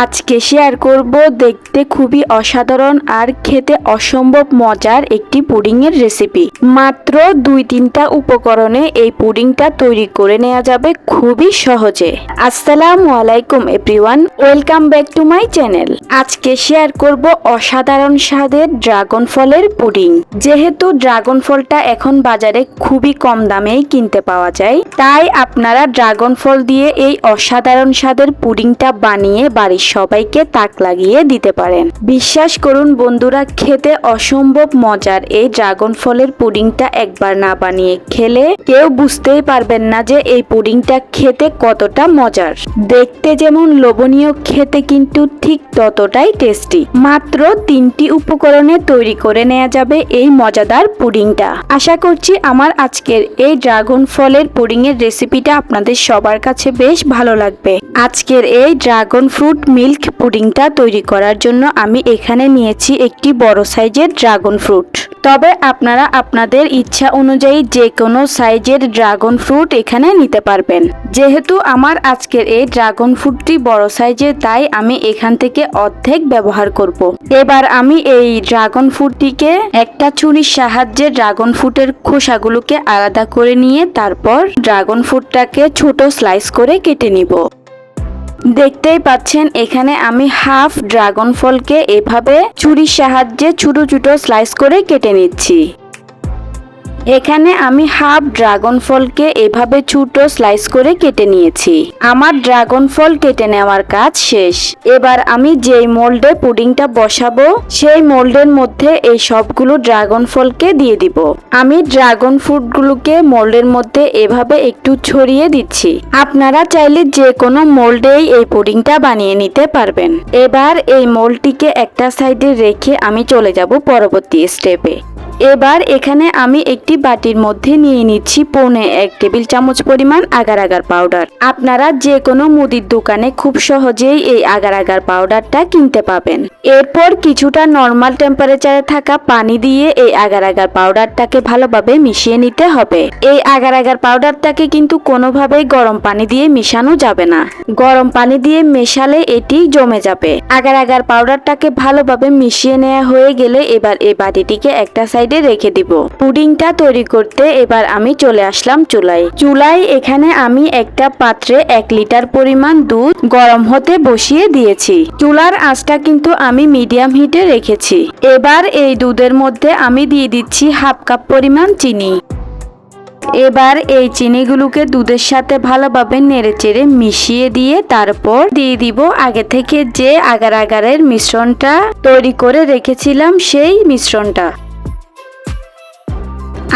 আজকে শেয়ার করব দেখতে খুবই অসাধারণ আর খেতে অসম্ভব মজার একটি পুডিংয়ের রেসিপি মাত্র দুই তিনটা উপকরণে এই পুডিংটা তৈরি করে নেওয়া যাবে খুবই সহজে। আসসালামু আলাইকুম everyone welcome back to my channel আজকে শেয়ার করব অসাধারণ স্বাদের ড্রাগন ফলের পুডিং। যেহেতু ড্রাগন ফলটা এখন বাজারে খুবই কম দামেই কিনতে পাওয়া যায়, তাই আপনারা ড্রাগন ফল দিয়ে এই অসাধারণ স্বাদের পুডিংটা বানিয়ে বাড়ির সবাইকে তাক লাগিয়ে দিতে পারেন। বিশ্বাস করুন বন্ধুরা, খেতে অসম্ভব মজার। এই ড্রাগন ফলের পুডিংটা একবার না বানিয়ে খেলে কেউ বুঝতেই পারবেন না যে এই পুডিংটা খেতে কতটা মজার। দেখতে যেমন লোভনীয়, খেতে কিন্তু ঠিক ততটাই টেস্টি। মাত্র তিনটি উপকরণে তৈরি করে নেওয়া যাবে এই মজাদার পুডিংটা। আশা করছি আমার আজকের এই ড্রাগন ফলের পুডিং এর রেসিপিটা আপনাদের সবার কাছে বেশ ভালো লাগবে। আজকের এই ড্রাগন ফ্রুট মিল্ক পুডিংটা তৈরি করার জন্য আমি এখানে নিয়েছি একটি বড় সাইজের ড্রাগন ফ্রুট। তবে আপনারা আপনাদের ইচ্ছা অনুযায়ী যে কোনো সাইজের ড্রাগন ফ্রুট এখানে নিতে পারবেন। যেহেতু আমার আজকের এই ড্রাগন ফ্রুটটি বড় সাইজের, তাই আমি এখান থেকে অর্ধেক ব্যবহার করব। এবার আমি এই ড্রাগন ফ্রুটটিকে একটা ছুরির সাহায্যে ড্রাগন ফ্রুটের খোসাগুলোকে আলাদা করে নিয়ে তারপর ড্রাগন ফ্রুটটাকে ছোট স্লাইস করে কেটে নিব। দেখতেই পাচ্ছেন, এখানে আমি হাফ ড্রাগন ফলকে এভাবে ছুরির সাহায্যে ছোট ছোট স্লাইস করে কেটে নিচ্ছি। এখানে আমি হাফ ড্রাগন ফলকে এভাবে ছোট স্লাইস করে কেটে নিয়েছি। আমার ড্রাগন ফল কেটে নেওয়ার কাজ শেষ। এবার আমি যেই মোল্ডে পুডিংটা বসাবো, সেই মোল্ডের মধ্যে এই সবগুলো ড্রাগন ফলকে দিয়ে দিব। আমি ড্রাগন ফ্রুটগুলোকে মোল্ডের মধ্যে এভাবে একটু ছড়িয়ে দিচ্ছি। আপনারা চাইলে যে কোনো মোল্ডেই এই পুডিংটা বানিয়ে নিতে পারবেন। এবার এই মোল্ডটিকে একটা সাইডে রেখে আমি চলে যাব পরবর্তী স্টেপে। এবার এখানে আমি একটি বাটির মধ্যে নিয়ে নিচ্ছি পৌনে এক টেবিল চামচ পরিমাণ আগার আগার পাউডার। আপনারা যে কোনো মুদির দোকানে খুব সহজেই এই আগার আগার পাউডারটা কিনতে পাবেন। এরপর কিছুটা নর্মাল টেম্পারেচারে থাকা পানি দিয়ে এই আগার আগার পাউডারটাকে ভালোভাবে মিশিয়ে নিতে হবে। এই আগার আগার পাউডারটাকে কিন্তু কোনোভাবেই গরম পানি দিয়ে মিশানো যাবে না। গরম পানি দিয়ে মেশালে এটি জমে যাবে। আগার আগার পাউডারটাকে ভালোভাবে মিশিয়ে নেওয়া হয়ে গেলে এবার এই বাটিটিকে একটা সাইডে রেখে দিব। পুডিংটা তৈরি করতে এবার আমি চলে আসলাম চুলায়। চুলায় এখানে আমি একটা পাত্রে এক লিটার পরিমাণ দুধ গরম হতে বসিয়ে দিয়েছি। চুলার আঁচটা কিন্তু আমি মিডিয়াম হিটে রেখেছি। এবার এই দুধের মধ্যে আমি দিয়ে দিচ্ছি হাফ কাপ পরিমাণ চিনি। এবার এই চিনিগুলোকে দুধের সাথে ভালোভাবে নেড়েচেড়ে মিশিয়ে দিয়ে তারপর দিয়ে দিব আগে থেকে যে আগার আগারের মিশ্রণটা তৈরি করে রেখেছিলাম সেই মিশ্রণটা।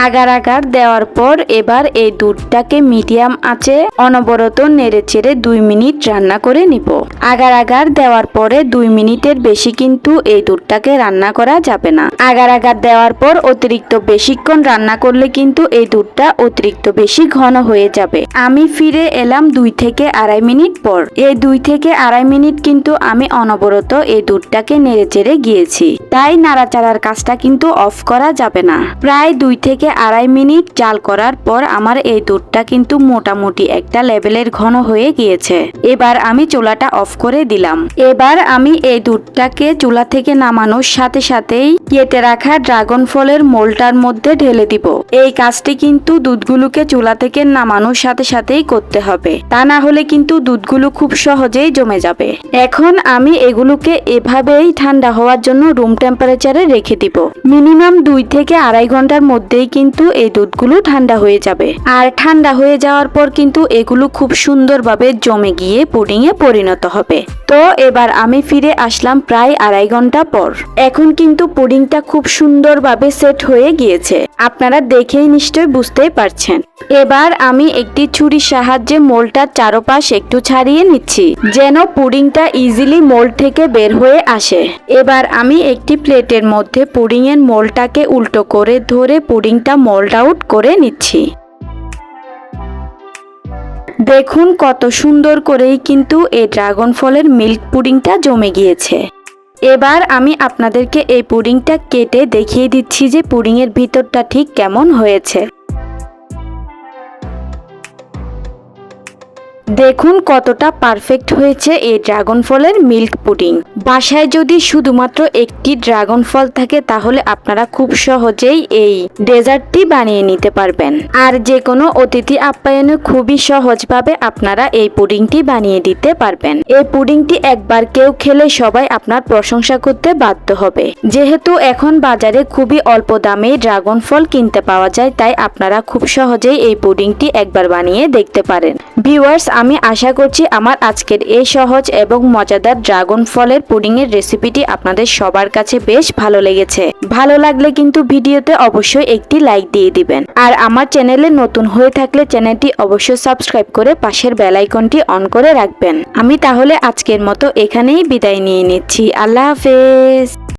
আগার আগার দেওয়ার পর এবার এই দুধটাকে মিডিয়াম আঁচে অনবরত নেড়ে চেড়ে দুই মিনিট রান্না করে নিব। আগার আগার দেওয়ার পরে দুই মিনিটের বেশি কিন্তু এই দুধটাকে রান্না করা যাবে না। আগার আগার দেওয়ার পর অতিরিক্ত বেশিক্ষণ রান্না করলে কিন্তু এই দুধটা অতিরিক্ত বেশি ঘন হয়ে যাবে। আমি ফিরে এলাম দুই থেকে আড়াই মিনিট পর। এই দুই থেকে আড়াই মিনিট কিন্তু আমি অনবরত এই দুধটাকে নেড়ে চেড়ে গিয়েছি। তাই নাড়াচাড়ার কাজটা কিন্তু অফ করা যাবে না। প্রায় দুই থেকে আড়াই মিনিট জাল করার পর আমার এই দুধটা কিন্তু মোটামুটি একটা লেভেলের ঘন হয়ে গিয়েছে। এবার আমি চুলাটা অফ করে দিলাম। এবার আমি এই দুধটাকে চুলা থেকে নামানোর সাথে সাথেই কেটে রাখা ড্রাগন ফলের মোলটার মধ্যে ঢেলে দিব। এই কাজটি কিন্তু দুধগুলোকে চুলা থেকে নামানোর সাথে সাথেই করতে হবে। তা না হলে কিন্তু দুধগুলো খুব সহজেই জমে যাবে। এখন আমি এগুলোকে এভাবেই ঠান্ডা হওয়ার জন্য রুম টেম্পারেচারে রেখে দিব। মিনিমাম দুই থেকে আড়াই ঘণ্টার মধ্যেই কিন্তু এই দুধগুলো ঠান্ডা হয়ে যাবে। আর ঠান্ডা হয়ে যাওয়ার পর কিন্তু এগুলো খুব সুন্দরভাবে জমে গিয়ে পুডিংয়ে পরিণত হবে। তো এবার আমি ফিরে আসলাম প্রায় আড়াই ঘণ্টা পর। এখন কিন্তু পুডিংটা খুব সুন্দরভাবে সেট হয়ে গিয়েছে। আপনারা দেখেই নিশ্চয়ই বুঝতেই পারছেন। এবার আমি একটি ছুরির সাহায্যে মোলটার চারপাশ একটু ছাড়িয়ে নিচ্ছি, যেন পুডিংটা ইজিলি মোল্ড থেকে বের হয়ে আসে। এবার আমি একটি প্লেটের মধ্যে পুডিং এর মোলটাকে উল্টো করে ধরে পুডিংটা মোল্ড আউট করে নিচ্ছি। দেখুন কত সুন্দর করেই কিন্তু এই ড্রাগন ফলের মিল্ক পুডিংটা জমে গিয়েছে। এবার আমি আপনাদেরকে এই পুডিংটা কেটে দেখিয়ে দিচ্ছি যে পুডিংয়ের ভিতরটা ঠিক কেমন হয়েছে। দেখুন কতটা পারফেক্ট হয়েছে এই ড্রাগন ফলের মিল্ক পুডিং বাসায় যদি শুধুমাত্র একটি ড্রাগন ফল থাকে, তাহলে আপনারা খুব সহজেই এই ডেজার্টটি বানিয়ে নিতে পারবেন। আর যে কোনো অতিথি আপ্যায়নে খুবই সহজভাবে আপনারা এই পুডিংটি বানিয়ে দিতে পারবেন। এই পুডিংটি একবার কেউ খেলে সবাই আপনার প্রশংসা করতে বাধ্য হবে। যেহেতু এখন বাজারে খুবই অল্প দামে ড্রাগন ফল কিনতে পাওয়া যায়, তাই আপনারা খুব সহজেই এই পুডিংটি একবার বানিয়ে দেখতে পারেন। ভিউয়ার্স আমি আশা করছি আমার আজকের এই সহজ এবং মজাদার ড্রাগন ফলের পুডিংয়ের রেসিপিটি আপনাদের সবার কাছে বেশ ভালো লেগেছে। ভালো লাগলে কিন্তু ভিডিওতে অবশ্যই একটি লাইক দিয়ে দিবেন। আর আমার চ্যানেলে নতুন হয়ে থাকলে চ্যানেলটি অবশ্যই সাবস্ক্রাইব করে পাশের বেল আইকনটি অন করে রাখবেন। আমি তাহলে আজকের মতো এখানেই বিদায় নিয়ে নিচ্ছি। আল্লাহ হাফেজ।